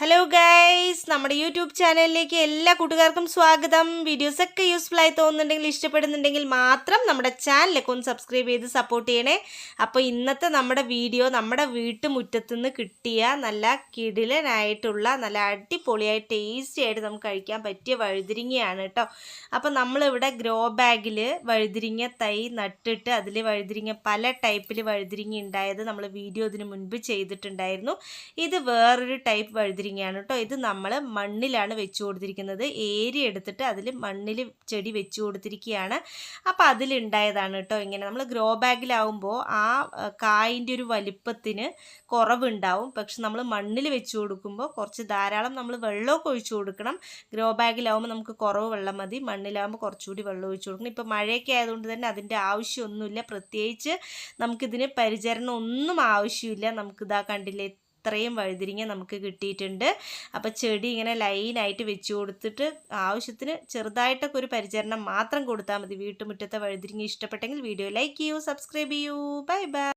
Hello guys നമ്മുടെ YouTube ചാനലിലേക്ക് എല്ലാ കൂട്ടുകാർക്കും സ്വാഗതം. വീഡിയോസൊക്കെ യൂസ്ഫുൾ ആയി തോന്നുന്നുണ്ടെങ്കിൽ ഇഷ്ടപ്പെടുന്നുണ്ടെങ്കിൽ മാത്രം നമ്മുടെ ചാനലൊക്കെ ഒന്ന് സബ്സ്ക്രൈബ് ചെയ്ത് സപ്പോർട്ട് ചെയ്യണേ. അപ്പോൾ ഇന്നത്തെ നമ്മുടെ വീഡിയോ നമ്മുടെ വീട്ടുമുറ്റത്തു നിന്ന് കിട്ടിയ നല്ല കിടിലനായിട്ടുള്ള നല്ല അടിപൊളിയായി ടേസ്റ്റി ആയിട്ട് നമുക്ക് കഴിക്കാൻ പറ്റിയ വഴുതിരിങ്ങയാണ് കേട്ടോ അപ്പോൾ നമ്മളിവിടെ ഗ്രോ ബാഗിൽ വഴുതിരിങ്ങ തൈ നട്ടിട്ട് അതിൽ വഴുതിരിങ്ങ പല ടൈപ്പിൽ വഴുതിരിങ്ങ ഉണ്ടായത് നമ്മൾ വീഡിയോ ഇതിന് മുൻപ് ചെയ്തിട്ടുണ്ടായിരുന്നു. ഇത് വേറൊരു ടൈപ്പ് വഴുതിരിങ്ങയാണ് കേട്ടോ ഇത് നമ്മൾ മണ്ണിലാണ് വെച്ച് കൊടുത്തിരിക്കുന്നത്. ഏരി എടുത്തിട്ട് അതിൽ മണ്ണിൽ ചെടി വെച്ച് കൊടുത്തിരിക്കുകയാണ്. അപ്പോൾ അതിലുണ്ടായതാണ് കേട്ടോ ഇങ്ങനെ. നമ്മൾ ഗ്രോ ബാഗിലാവുമ്പോൾ ആ കായിന്റെ ഒരു വലിപ്പത്തിന് കുറവുണ്ടാവും. പക്ഷെ നമ്മൾ മണ്ണിൽ വെച്ച് കൊടുക്കുമ്പോൾ കുറച്ച് ധാരാളം നമ്മൾ വെള്ളമൊക്കെ ഒഴിച്ചു കൊടുക്കണം. ഗ്രോ ബാഗിലാവുമ്പോൾ നമുക്ക് കുറവ് വെള്ളം മതി. മണ്ണിലാവുമ്പോൾ കുറച്ചുകൂടി വെള്ളം ഒഴിച്ചു കൊടുക്കണം. ഇപ്പോൾ മഴയൊക്കെ ആയതുകൊണ്ട് തന്നെ അതിന്റെ ആവശ്യമൊന്നുമില്ല. പ്രത്യേകിച്ച് നമുക്കിതിന് പരിചരണം ഒന്നും ആവശ്യമില്ല. നമുക്കിതാ കണ്ടില്ലേ ഇത്രയും വഴുതിരിങ്ങ നമുക്ക് കിട്ടിയിട്ടുണ്ട്. അപ്പോൾ ചെടി ഇങ്ങനെ ലൈനായിട്ട് വെച്ച് കൊടുത്തിട്ട് ആവശ്യത്തിന് ചെറുതായിട്ടൊക്കെ ഒരു പരിചരണം മാത്രം കൊടുത്താൽ മതി. വീട്ടുമുറ്റത്തെ വഴുതിരിങ്ങ ഇഷ്ടപ്പെട്ടെങ്കിൽ വീഡിയോ ലൈക്ക് ചെയ്യൂ സബ്സ്ക്രൈബ് ചെയ്യൂ. Bye bye